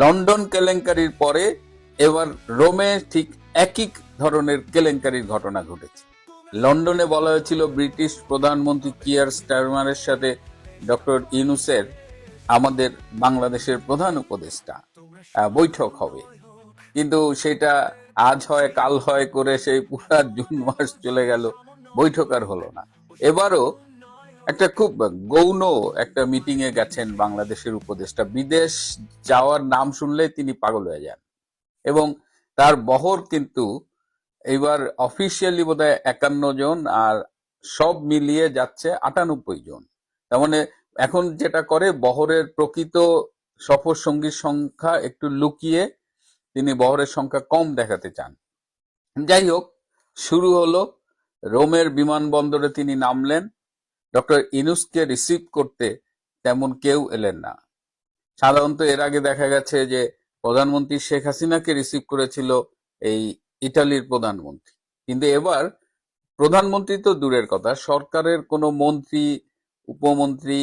London কেলেঙ্কারির পরে এবার রোমে ঠিক একই ধরনের কেলেঙ্কারির ঘটনা ঘটেছে। লন্ডনে বলা হয়েছিল ব্রিটিশ প্রধানমন্ত্রী কিয়ার স্টারমারের সাথে ডক্টর ইনুসের আমাদের বাংলাদেশের প্রধান উপদেষ্টা বৈঠক হবে। কিন্তু সেটা আজ হয়, কাল হয় করে সেই পুরা জুন মাস চলে গেল, বৈঠক আর হলো না। এবারও একটা খুব গৌণ একটা মিটিং এ গেছেন বাংলাদেশের উপদেষ্টা। বিদেশ যাওয়ার নাম শুনলে তিনি পাগল হয়ে যান। এবং তার বহর কিন্তু এবার অফিসিয়ালি বোধহয় একান্ন জন আর সব মিলিয়ে যাচ্ছে আটানব্বই জন। তার মানে এখন যেটা করে, বহরের প্রকৃত সফর সঙ্গীর সংখ্যা একটু লুকিয়ে তিনি বহরের সংখ্যা কম দেখাতে চান। যাই হোক, শুরু হলো। রোমের বিমানবন্দরে তিনি নামলেন। ডক্টর ইনুসকে রিসিভ করতে তেমন কেউ এলেন না। সাধারণত এর আগে দেখা গেছে যে, প্রধানমন্ত্রী শেখ হাসিনাকে রিসিভ করেছিল এই ইটালির প্রধানমন্ত্রী। কিন্তু এবার প্রধানমন্ত্রী তো দূরের কথা, সরকারের কোনো মন্ত্রী, উপমন্ত্রী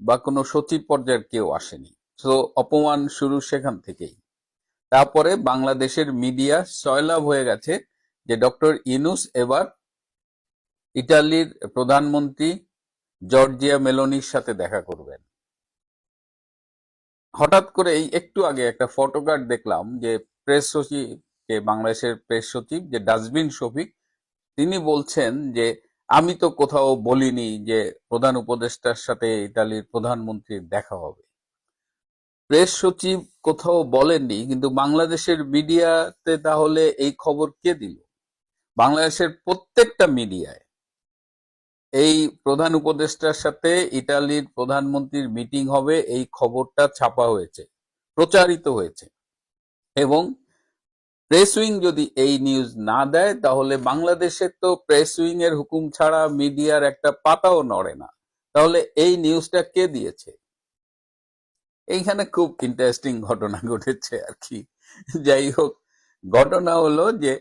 বা কোনো সচিব পর্যায়ের কেউ আসেনি। তো অপমান শুরু সেখান থেকেই। তারপরে বাংলাদেশের মিডিয়া সয়লাভ হয়ে গেছে যে, ডক্টর ইনুস এবার ইটালির প্রধানমন্ত্রী জর্জিয়া মেলোনির সাথে দেখা করবেন। হঠাৎ করে এই একটু আগে একটা ফটোকার্ড দেখলাম যে প্রেস সচিব, যে বাংলাদেশের প্রেস সচিব, যে ডাস্টবিন শফিক, তিনি বলছেন যে, আমি তো কোথাও বলিনি যে প্রধান উপদেষ্টার সাথে ইতালির প্রধানমন্ত্রীর দেখা হবে। প্রেস সচিব কোথাও বলেননি, কিন্তু বাংলাদেশের মিডিয়াতে তাহলে এই খবর কে দিল? বাংলাদেশের প্রত্যেকটা মিডিয়ায় এই প্রধান উপদেষ্টার সাথে ইতালির প্রধানমন্ত্রীর মিটিং হবে, এই খবরটা ছাপা হয়েছে, প্রচারিত হয়েছে। এবং প্রেস উইং যদি এই নিউজ না দেয়, তাহলে বাংলাদেশে তো প্রেস উইং এর হুকুম ছাড়া মিডিয়ার একটা পাতাও নড়ে না। তাহলে এই নিউজটা কে দিয়েছে? এইখানে খুব ইন্টারেস্টিং ঘটনা ঘটেছে আর কি। যাই হোক, ঘটনা হলো যে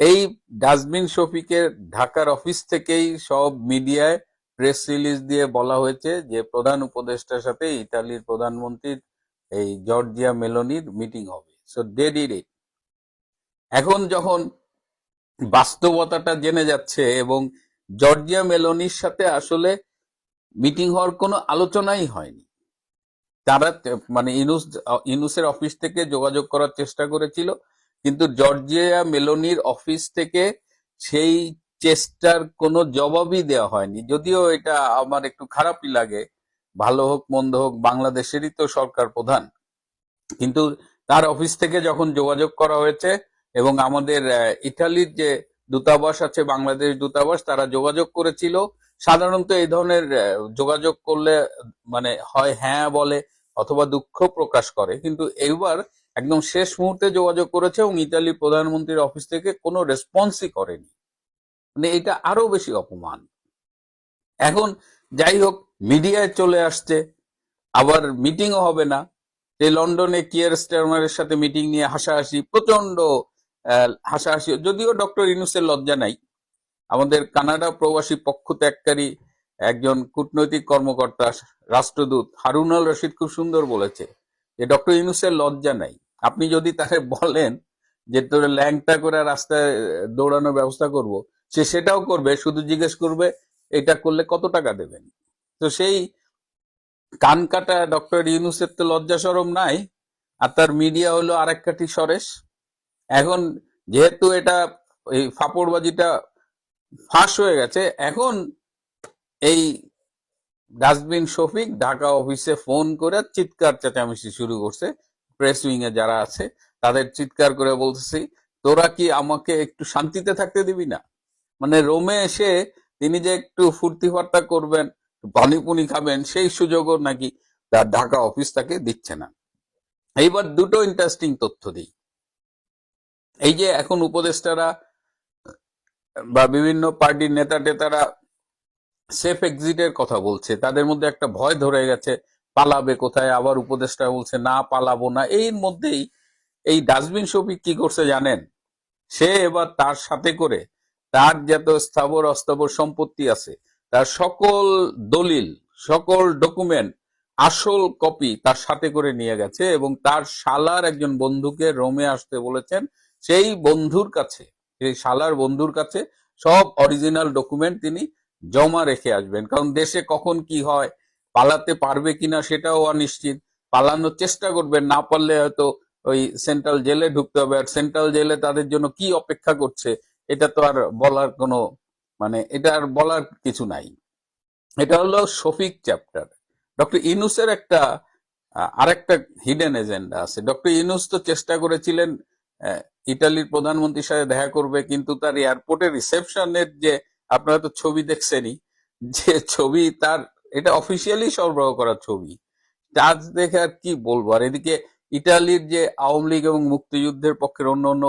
এই ডাস্টবিন শফিকের ঢাকার অফিস থেকেই সব মিডিয়ায় প্রেস রিলিজ দিয়ে বলা হয়েছে যে প্রধান উপদেষ্টার সাথে ইতালির প্রধানমন্ত্রীর এই জর্জিয়া মেলোনির মিটিং হবে। সো ডিড ইট এখন যখন বাস্তবতাটা জেনে যাচ্ছে এবং জর্জিয়া মেলোনির সাথে আসলে মিটিং হওয়ার কোনো আলোচনাই হয়নি, তারা মানে ইনুস ইনুসের অফিস থেকে যোগাযোগ করার চেষ্টা করেছিল। কিন্তু জর্জিয়া মেলোনির অফিস থেকে সেই চেষ্টার কোনো জবাবই দেওয়া হয়নি। যদিও এটা আমার একটু খারাপই লাগে। ভালো হোক, মন্দ হোক, বাংলাদেশেরই তো সরকার প্রধান। কিন্তু তার অফিস থেকে যখন যোগাযোগ করা হয়েছে এবং আমাদের ইটালির যে দূতাবাস আছে, বাংলাদেশ দূতাবাস, তারা যোগাযোগ করেছিল। সাধারণত এই ধরনের যোগাযোগ করলে মানে হয় হ্যাঁ বলে অথবা দুঃখ প্রকাশ করে। কিন্তু এইবার একদম শেষ মুহূর্তে যোগাযোগ করেছে এবং ইতালি প্রধানমন্ত্রীর অফিস থেকে কোনো রেসপন্সই করেনি। মানে এটা আরও বেশি অপমান। এখন যাই হোক, মিডিয়ায় চলে আসছে। আবার মিটিংও হবে না। যে লন্ডনে কিয়ার স্টারমারের সাথে মিটিং নিয়ে হাসাহাসি প্রচণ্ড হাসাহাসি। যদিও ডক্টর ইনুসের লজ্জা নাই। আমাদের কানাডা প্রবাসী পক্ষ ত্যাগকারী একজন কূটনৈতিক কর্মকর্তা, রাষ্ট্রদূত হারুনাল রশিদ খুব সুন্দর বলেছে যে, ডক্টর ইনুসের লজ্জা নাই। আপনি যদি তাকে বলেন যে তোর ল্যাংটা করে রাস্তায় দৌড়ানোর ব্যবস্থা করব, সে সেটাও করবে, শুধু জিজ্ঞেস করবে, এটা করলে কত টাকা দেবেন? তো সেই কান কাটা ডক্টর ইউনুসের তো লজ্জা সরম নাই, আর তার মিডিয়া হলো আরেক কাঠি সরেশ। এখন যেহেতু এটা, এই ফাপড়বাজিটা ফাঁস হয়ে গেছে, এখন এই ডাস্টবিন শফিক ঢাকা অফিসে ফোন করে চিৎকার চেঁচামেচি শুরু করছে। প্রেস উইং এ যারা আছে, তাদের চিৎকার করে বলতেছি, তোরা কি আমাকে একটু শান্তিতে থাকতে দিবি না? মানে রোমে এসে তিনি যে একটু ফুর্তি ফার্তা করবেন পানিপুনি খাবেন, সেই সুযোগও নাকি তার ঢাকা অফিস তাকে দিচ্ছে না। এইবার দুটো ইন্টারেস্টিং তথ্য দিই। এই যে এখন উপদেষ্টারা বা বিভিন্ন পার্টির নেতা টেতারা সেফ এক্সিটের কথা বলছে, তাদের মধ্যে একটা ভয় ধরে গেছে পালাবে কোথায়, আবার উপদেষ্টা বলছে, না, পালাবো না। এর মধ্যেই এই ডাস্টবিন শফিক কি করছে জানেন? সে এবার তার সাথে করে তার যত স্থাবর অস্থাবর সম্পত্তি আছে, তার সকল দলিল, সকল ডকুমেন্ট, আসল কপি তার সাথে করে নিয়ে গেছে এবং তার শালার একজন বন্ধুকে রোমে আসতে বলেছেন, সেই বন্ধুর কাছে, সেই শালার বন্ধুর কাছে সব অরিজিনাল ডকুমেন্ট তিনি জমা রেখে আসবেন। কারণ দেশে কখন কি হয় পালাতে পারবে কিনা সেটাও অনিশ্চিত। পালানোর চেষ্টা করবে না পারলে হয়তো ওই সেন্ট্রাল জেলে ঢুকতে হবে। আর সেন্ট্রাল জেলে তাদের জন্য কি অপেক্ষা করছে, এটা তো আর বলার কোনো মানে এটা আর বলার কিছু নাই। এটা হলো শফিক চ্যাপ্টার। ডক্টর ইনুসের একটা আরেকটা হিডেন এজেন্ডা আছে। ডক্টর ইনুস তো চেষ্টা করেছিলেন ইটালির প্রধানমন্ত্রীর সাথে দেখা করবে, কিন্তু তার এয়ারপোর্টের রিসেপশনের যে, আপনারা তো ছবি দেখছেনই, যে ছবি তার এটা অফিসিয়ালি সরবরাহ করা ছবি। আজ দেখে আর কি বলব? আর এদিকে ইটালির যে আওয়ামী লীগ এবং মুক্তিযুদ্ধের পক্ষের অন্য অন্য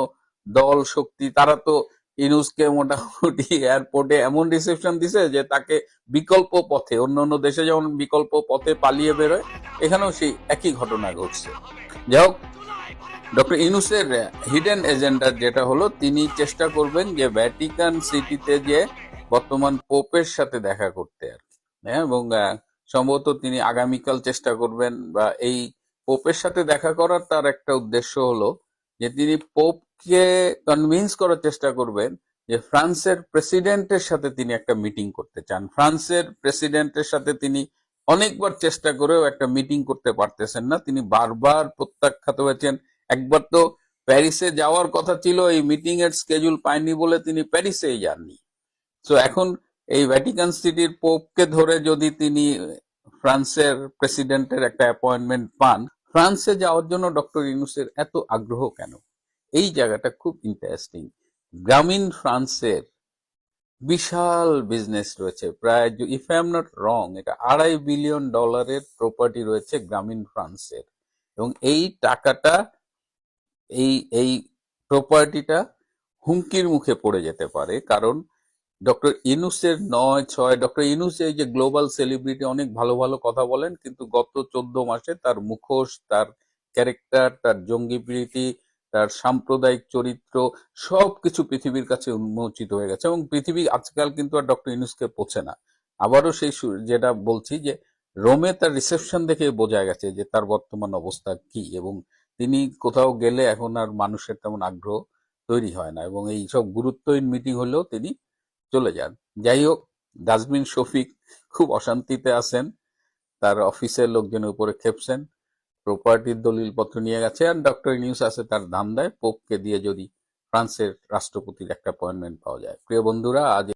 দল শক্তি, তারা তো ইনুসকে মোটামুটি এয়ারপোর্টে এমন রিসেপশন দিছে যে তাকে বিকল্প পথে, অন্য অন্য দেশে যেমন বিকল্প পথে পালিয়ে বেরোয়, এখানেও সেই একই ঘটনা ঘটছে। যাই হোক, ডক্টর ইনুসের হিডেন এজেন্ডার যেটা হলো, তিনি চেষ্টা করবেন যে ভ্যাটিকান সিটিতে যে বর্তমান পোপের সাথে দেখা করতে আর এবং সম্ভবত তিনি আগামীকাল চেষ্টা করবেন বা এই পোপের সাথে দেখা করার তার একটা উদ্দেশ্য হলো যে তিনি পোপকে কনভিন্স করার চেষ্টা করবেন যে ফ্রান্সের প্রেসিডেন্টের সাথে তিনি একটা মিটিং করতে চান। ফ্রান্সের প্রেসিডেন্টের সাথে তিনি অনেকবার চেষ্টা করেও একটা মিটিং করতে পারতেছেন না। তিনি বারবার প্রত্যাখ্যাত হয়েছেন। একবার তো প্যারিসে যাওয়ার কথা ছিল, এই মিটিং এর স্কেজুল পায়নি বলে তিনি প্যারিসেই যাননি। তো এখন এই ভ্যাটিকান সিটির পোপকে ধরে যদি তিনি ফ্রান্সের প্রেসিডেন্টের একটা অ্যাপয়েন্টমেন্ট পান, ফ্রান্সে যাওয়ার জন্য ডক্টর ইউনুসের এত আগ্রহ কেন? এই জায়গাটা খুব ইন্টারেস্টিং গ্রামীণ ফ্রান্সের বিশাল বিজনেস রয়েছে। প্রায় if I am not wrong এটা আড়াই বিলিয়ন ডলারের প্রপার্টি রয়েছে গ্রামীণ ফ্রান্সের। এবং এই টাকাটা, এই এই প্রপার্টিটা হুমকির মুখে পড়ে যেতে পারে। কারণ ডক্টর ইনুসের নয়, ছয়, ডক্টর ইনুস এই যে গ্লোবাল সেলিব্রিটি অনেক ভালো ভালো কথা বলেন, কিন্তু গত চোদ্দ মাসে তার মুখোশ, তার ক্যারেক্টার, তার জঙ্গি প্রীতি, তার সাম্প্রদায়িক চরিত্র সবকিছু পৃথিবীর কাছে উন্মোচিত হয়ে গেছে এবং পৃথিবী আজকাল কিন্তু আর ডক্টর ইনুসকে পোছে না। আবারও সেই যেটা বলছি যে রোমে তার রিসেপশন দেখে বোঝা গেছে যে তার বর্তমান অবস্থা কি এবং তিনি কোথাও গেলে এখন আর মানুষের তেমন আগ্রহ তৈরি হয় না এবং এই সব গুরুত্বহীন মিটিং হলেও তিনি চলে যান। যাই হোক ডাস্টবিন শফিক খুব অশান্তিতে আছেন। তার অফিসের লোকজনের উপরে খেপছেন। প্রপার্টির দলিলপত্র নিয়ে গেছে আর ডক্টর নিউজ আছে তার ধান্দায় পোপকে দিয়ে যদি ফ্রান্সের রাষ্ট্রপতির একটা অ্যাপয়েন্টমেন্ট পাওয়া যায়। প্রিয় বন্ধুরা, আজ